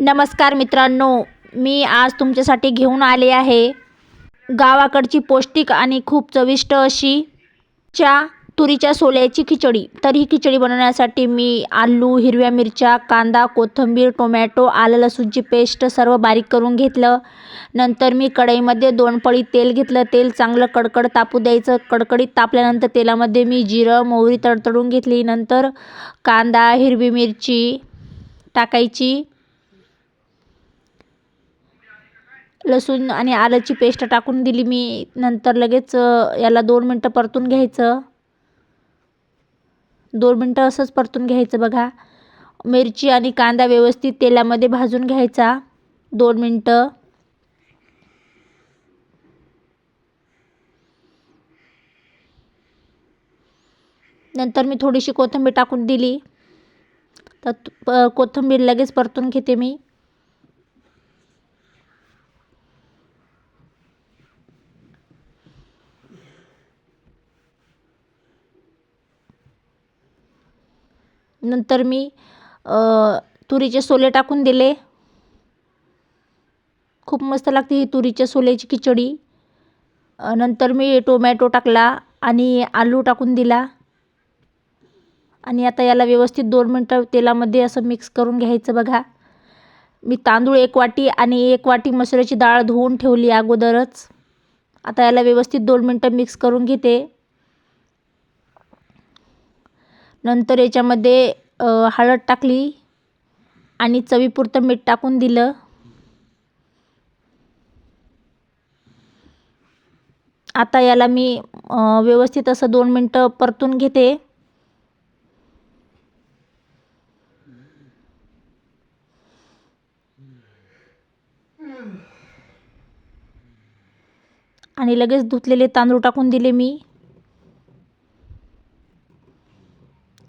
नमस्कार मित्रांनो मी आज तुमच्यासाठी घेऊन आले आहे गावाकडची पौष्टिक आणि खूप चविष्ट अशी च्या तुरीच्या सोल्याची खिचडी. तर ही खिचडी बनवण्यासाठी मी आलू हिरव्या मिरच्या कांदा कोथिंबीर टोमॅटो आलं लसूणची पेस्ट सर्व बारीक करून घेतलं. नंतर मी कढईमध्ये दोन पळी तेल घेतलं. तेल चांगलं कडकड तापू द्यायचं. कडकडीत तापल्यानंतर तेलामध्ये मी जिरं मोहरी तडतडून घेतली. नंतर कांदा हिरवी मिरची टाकायची. लसूण आणि आल्याची पेस्ट टाकून दिली मी. नंतर लगेच याला दोन मिनटं परतून घ्यायचं. दोन मिनटं असंच परतून घ्यायचं बघा. मिरची आणि कांदा व्यवस्थित तेलामध्ये भाजून घ्यायचा. दोन मिनटं. नंतर मी थोडीशी कोथिंबीर टाकून दिली. तर कोथिंबीर लगेच परतून घेते मी. नंतर मी तुरीचे सोले टाकून दिले. खूप मस्त लागते ही तुरीच्या सोल्याची खिचडी. नंतर मी टोमॅटो टाकला आणि आलू टाकून दिला. आणि आता याला व्यवस्थित दोन मिनटं तेलामध्ये असं मिक्स करून घ्यायचं बघा. मी तांदूळ एक वाटी आणि एक वाटी मसुराची डाळ धुवून ठेवली अगोदरच. आता याला व्यवस्थित दोन मिनटं मिक्स करून घेते. नंतर याच्यामध्ये हळद टाकली आणि चवीपुरतं मीठ टाकून दिलं. आता याला मी व्यवस्थित असं दोन मिनटं परतून घेते. आणि लगेच धुतलेले तांदूळ टाकून दिले मी.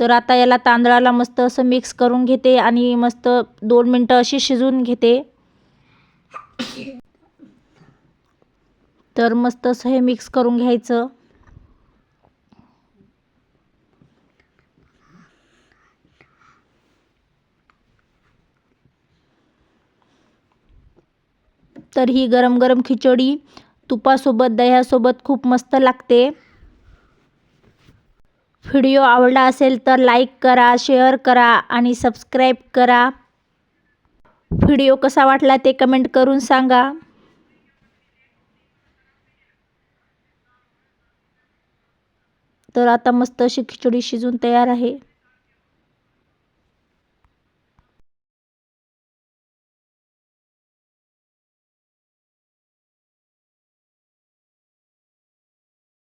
तर आता याला तांदळाला मस्त असं मिक्स करून घेते आणि मस्त दोन मिनटं अशी शिजवून घेते. तर मस्त असं हे मिक्स करून घ्यायचं. तर ही गरम गरम खिचडी तुपासोबत दह्यासोबत खूप मस्त लागते. व्हिडिओ आवडला असेल तर लाईक करा शेअर करा आणि सबस्क्राईब करा. व्हिडिओ कसा वाटला ते कमेंट करून सांगा. तर आता मस्त अशी खिचडी शिजून तयार आहे.